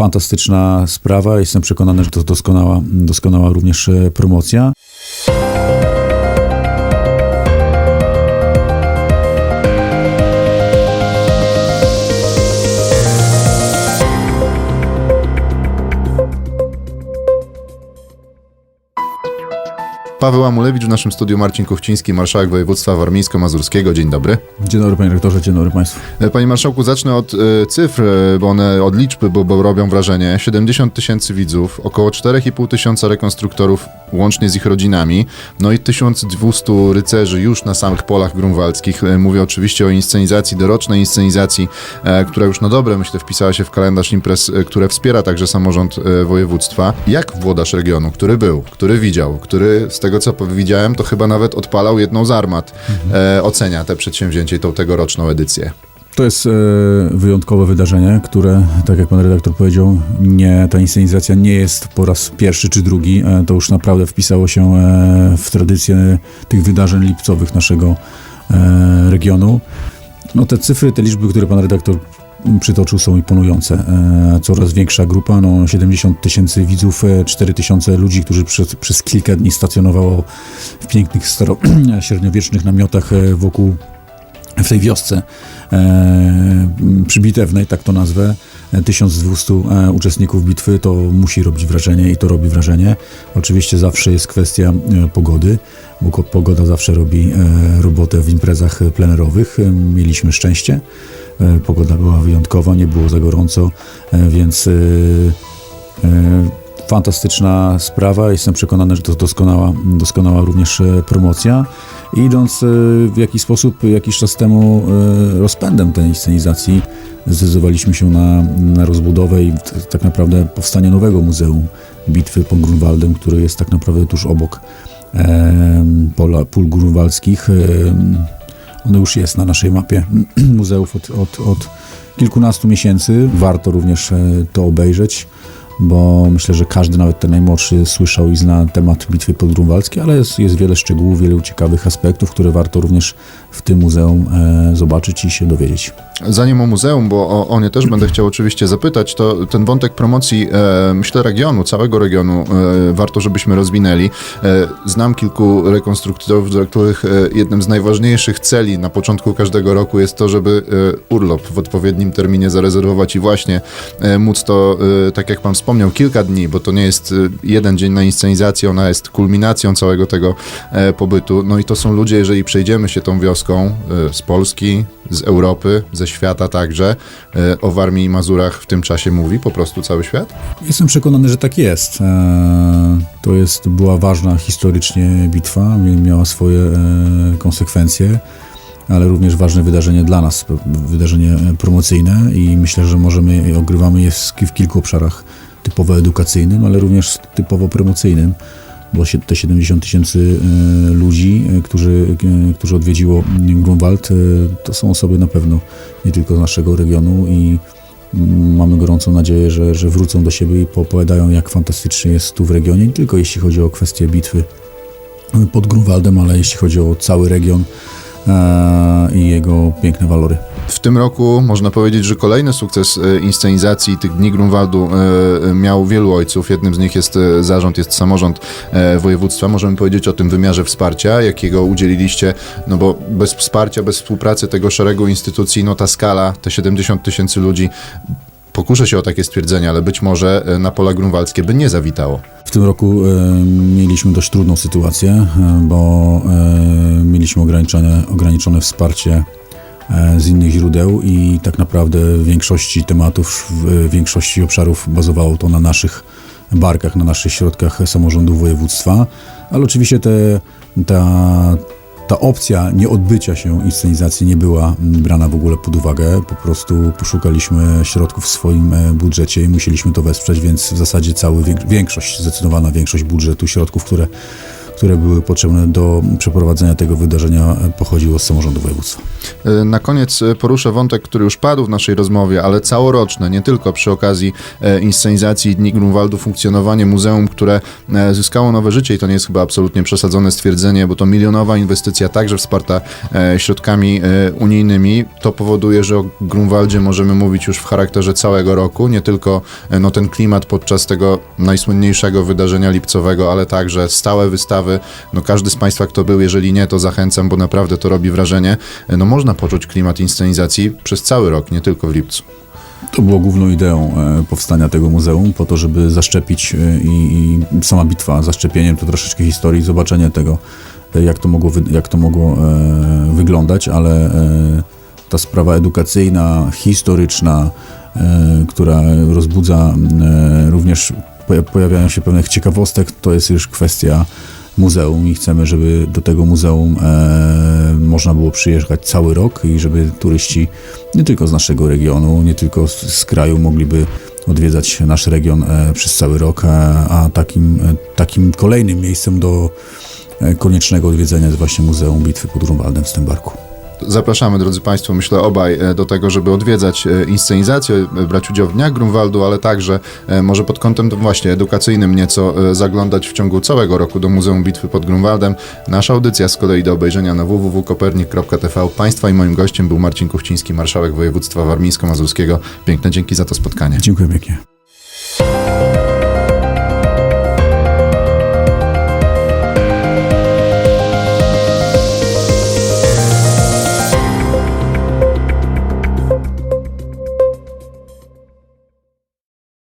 fantastyczna sprawa. Jestem przekonany, że to doskonała, doskonała również e, promocja. Paweł Amulewicz w naszym studiu, Marcin Kuchciński, marszałek województwa warmińsko-mazurskiego. Dzień dobry. Dzień dobry panie rektorze, dzień dobry państwu. E, Panie marszałku, zacznę od e, cyfr, e, bo one od liczby, bo, bo robią wrażenie. 70 tysięcy widzów, około 4,5 tysiąca rekonstruktorów łącznie z ich rodzinami, no i 1200 rycerzy już na samych polach grunwaldzkich. E, Mówię oczywiście o inscenizacji, dorocznej inscenizacji, e, która już na dobre, myślę, wpisała się w kalendarz imprez, e, które wspiera także samorząd województwa. Jak włodarz regionu, który był, który widział, który z tego co widziałem, to chyba nawet odpalał jedną z armat, e, ocenia te przedsięwzięcie i tą tegoroczną edycję? To jest e, wyjątkowe wydarzenie, które, tak jak pan redaktor powiedział, nie, ta inscenizacja nie jest po raz pierwszy czy drugi. E, to już naprawdę wpisało się e, w tradycję tych wydarzeń lipcowych naszego e, regionu. No te cyfry, te liczby, które pan redaktor przytoczył są imponujące. E, coraz większa grupa, no 70 tysięcy widzów, e, 4 tysiące ludzi, którzy przez, przez kilka dni stacjonowało w pięknych staro, średniowiecznych namiotach e, wokół w tej wiosce e, przybitewnej, tak to nazwę, e, 1200 e, uczestników bitwy, to musi robić wrażenie i to robi wrażenie. Oczywiście zawsze jest kwestia e, pogody, bo pogoda zawsze robi e, robotę w imprezach e, plenerowych. E, Mieliśmy szczęście. E, Pogoda była wyjątkowa, nie było za gorąco, e, więc e, e, fantastyczna sprawa. Jestem przekonany, że to doskonała, doskonała również e, promocja. Idąc e, w jakiś sposób jakiś czas temu e, rozpędem tej inscenizacji, zdecydowaliśmy się na, na rozbudowę i tak naprawdę powstanie nowego muzeum bitwy pod Grunwaldem, który jest tak naprawdę tuż obok e, pola, pól grunwaldzkich. Ono już jest na naszej mapie muzeów od, od, od kilkunastu miesięcy. Warto również to obejrzeć, bo myślę, że każdy, nawet ten najmłodszy, słyszał i zna temat bitwy podgrunwaldzkiej, ale jest, jest wiele szczegółów, wielu ciekawych aspektów, które warto również w tym muzeum e, zobaczyć i się dowiedzieć. Zanim o muzeum, bo o, o nie też będę chciał oczywiście zapytać, to ten wątek promocji, e, myślę, regionu, całego regionu, e, warto, żebyśmy rozwinęli. E, znam kilku rekonstruktorów, dla których e, jednym z najważniejszych celi na początku każdego roku jest to, żeby e, urlop w odpowiednim terminie zarezerwować i właśnie móc to, tak jak pan wspomniał, kilka dni, bo to nie jest e, jeden dzień na inscenizację, ona jest kulminacją całego tego e, pobytu. No i to są ludzie, jeżeli przejdziemy się tą wioską e, z Polski, z Europy, ze świata także, e, o Warmii i Mazurach w tym czasie mówi po prostu cały świat? Jestem przekonany, że tak jest. To jest, była ważna historycznie bitwa, mi- miała swoje konsekwencje, ale również ważne wydarzenie dla nas, wydarzenie promocyjne i myślę, że możemy, ogrywamy je w kilku obszarach typowo edukacyjnym, ale również typowo promocyjnym, bo te 70 tysięcy e, ludzi, e, którzy, e, którzy odwiedziło Grunwald, to są osoby na pewno nie tylko z naszego regionu i Mm, Mamy gorącą nadzieję, że, że wrócą do siebie i opowiadają, jak fantastycznie jest tu w regionie, nie tylko jeśli chodzi o kwestię bitwy pod Grunwaldem, ale jeśli chodzi o cały region i jego piękne walory. W tym roku można powiedzieć, że kolejny sukces e, inscenizacji tych Dni Grunwaldu e, miał wielu ojców. Jednym z nich jest e, zarząd, jest samorząd e, województwa. Możemy powiedzieć o tym wymiarze wsparcia, jakiego udzieliliście, no bo bez wsparcia, bez współpracy tego szeregu instytucji, no ta skala, te 70 tysięcy ludzi, pokuszę się o takie stwierdzenie, ale być może e, na pola grunwaldzkie by nie zawitało. W tym roku e, mieliśmy dość trudną sytuację, e, bo e, mieliśmy ograniczone, ograniczone wsparcie e, z innych źródeł i tak naprawdę w większości tematów, w większości obszarów bazowało to na naszych barkach, na naszych środkach samorządu województwa, ale oczywiście te, ta, ta opcja nieodbycia się inscenizacji nie była brana w ogóle pod uwagę. Po prostu poszukaliśmy środków w swoim e, budżecie i musieliśmy to wesprzeć, więc w zasadzie cały, większość, zdecydowana większość budżetu, środków, które, które były potrzebne do przeprowadzenia tego wydarzenia, e, pochodziło z samorządu województwa. E, Na koniec e, poruszę wątek, który już padł w naszej rozmowie, ale całoroczne, nie tylko przy okazji inscenizacji Dni Grunwaldu, funkcjonowanie muzeum, które zyskało nowe życie i to nie jest chyba absolutnie przesadzone stwierdzenie, bo to milionowa inwestycja, także wsparta środkami unijnymi. To powoduje, że o Grunwaldzie możemy mówić już w charakterze całego roku, nie tylko no, ten klimat podczas tego najsłynniejszego wydarzenia lipcowego, ale także stałe wystawy. No, każdy z Państwa, kto był, jeżeli nie, to zachęcam, bo naprawdę to robi wrażenie. No, można poczuć klimat inscenizacji przez cały rok, nie tylko w lipcu. To było główną ideą e, powstania tego muzeum, po to, żeby zaszczepić e, i, i sama bitwa zaszczepieniem to troszeczkę historii, zobaczenie tego, e, jak to mogło, jak to mogło e, wyglądać, ale e, ta sprawa edukacyjna, historyczna, e, która rozbudza również, poja- pojawiają się pewnych ciekawostek, to jest już kwestia muzeum i chcemy, żeby do tego muzeum e, można było przyjeżdżać cały rok i żeby turyści nie tylko z naszego regionu, nie tylko z, z kraju mogliby odwiedzać nasz region e, przez cały rok, e, a takim, e, takim kolejnym miejscem do e, koniecznego odwiedzenia jest właśnie Muzeum Bitwy pod Grunwaldem w Stębarku. Zapraszamy, drodzy Państwo, myślę obaj e, do tego, żeby odwiedzać e, inscenizację, e, brać udział w Dniach Grunwaldu, ale także może pod kątem właśnie edukacyjnym nieco zaglądać w ciągu całego roku do Muzeum Bitwy pod Grunwaldem. Nasza audycja z kolei do obejrzenia na www.kopernik.tv. Państwa i moim gościem był Marcin Kuchciński, marszałek województwa warmińsko-mazurskiego. Piękne dzięki za to spotkanie. Dziękuję pięknie.